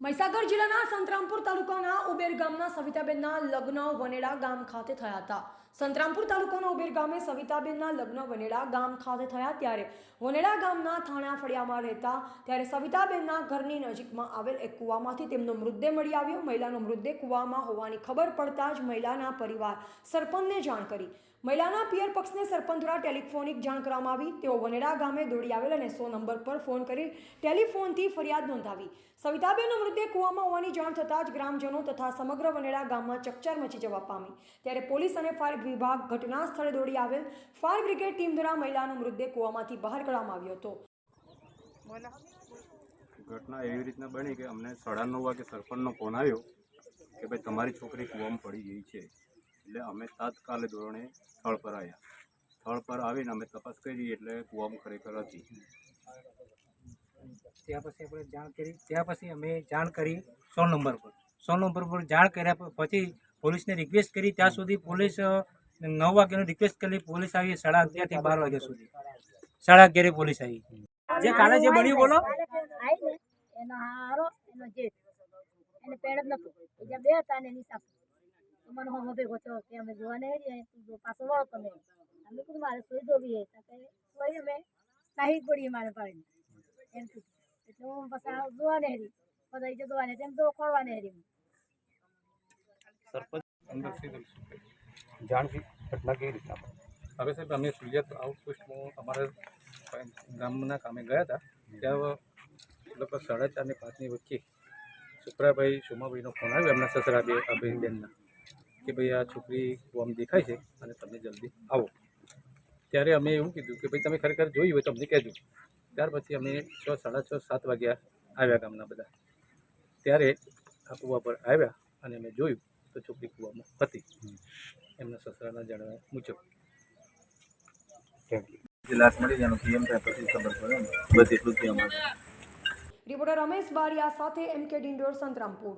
મહીસાગર જિલ્લાના સંતરામપુર તાલુકાના ઉબેર ગામના સવિતાબેનના લગ્ન વનેડા ગામ ખાતે થયા હતા. સંતરામપુર તાલુકાના ઉબેર ગામે સવિતાબેનના લગ્ન વનેડા ગામ ખાતે થયા ત્યારે વનેડા ગામના થાણા ફળિયામાં રહેતા ત્યારે સવિતાબેનના ઘરની નજીકમાં આવેલ એક કૂવામાંથી તેમનો મૃતદેહ મળી આવ્યો. મહિલાનો મૃતદેહ કૂવામાં હોવાની ખબર પડતા જ મહિલાના પરિવાર સરપંચને જાણ કરી. મહિલાના પિયર પક્ષને સરપંચ દ્વારા ટેલિફોનિક જાણ કરવામાં આવી. તેઓ વનેડા ગામે દોડી આવેલ અને સો નંબર પર ફોન કરી ટેલિફોનથી ફરિયાદ નોંધાવી. સવિતાબેનનો મૃતદેહ કૂવામાં હોવાની જાણ થતાં જ ગ્રામજનો તથા સમગ્ર વનેડા ગામમાં ચકચાર મચી જવા પામી. ત્યારે પોલીસ અને ફાયર વિભાગ ઘટના સ્થળે દોડી આવેલ ફાયર બ્રિગેડ ટીમ દ્વારા મહિલાનો મૃતદેહ કૂવામાંથી બહાર કાઢવામાં આવ્યો હતો. ઘટના એવી રીતના બની કે અમને સાડા નવ વાગે સરપંચનો ફોન આવ્યો કે ભાઈ તમારી છોકરી કૂવામાં પડી ગઈ છે. એટલે અમે તાત્કાલિક ધોરણે સ્થળ પર આવ્યા. સ્થળ પર આવીને અમે તપાસ કરી એટલે કૂવામાં ખરેખર હતી. ત્યાં પછી આપણે જાણ કરી ત્યાં પછી અમે જાણ કરી સો નંબર પર. સો નંબર પર જાણ કર્યા પછી પોલીસને રિક્વેસ્ટ કરી ત્યાં સુધી પોલીસ નવ વાગ્યાનો રિક્વેસ્ટ કરી પોલીસ આવી સાડા અગિયારથી બાર વાગ્યા સુધી. સાડા અગિયારે પોલીસ આવી. જે કાલે જે બન્યું બોલો. એનો હારો એનો જેઠ એને પેડ જ નતો બીજા બે હતા ને એની સાસુ તો મને હમો ભેગો થયો કે અમે જોવા નહીં રહીએ તું પાછો વળો તમે. અમે કીધું મારે સુઈ જોવી સુઈ અમે. પડીએ મારે પાડીને એમ કીધું. એટલે હું પછી જોવા નહીં રહી. બધા જે જોવા નહીં તેમ તો ખોળવા નહીં રહી. જાણથી ઘટના કેવી રીતના હવે સાહેબ, અમે સુરત આઉટપોસ્ટમાં અમારા ગામના કામે ગયા હતા. ત્યાં લગભગ સાડા ચાર ને પાંચની વચ્ચે સુપ્રાભાઈ સોમાભાઈનો ફોન આવ્યો એમના સસરા બે અભિનંદનના, કે ભાઈ આ છોકરી આમ દેખાય છે અને તમે જલ્દી આવો. ત્યારે અમે એવું કીધું કે ભાઈ, તમે ખરેખર જોઈ હોય તો અમને કહેજો. ત્યાર પછી અમે છ, સાડા છ, સાત વાગ્યા આવ્યા ગામના બધા. ત્યારે આ કૂવા પર આવ્યા અને અમે જોયું તો છોકરી કૂવામાં હતી એમના સસરાના જણાવ્યા મુજબ જે લાશ મળી જાય પીએમ થાય પછી ખબર પડે બસ એટલું જ અમારે રિપોર્ટર રમેશ બારિયા સાથે એમ કે ડિંડોર સંતરામપુર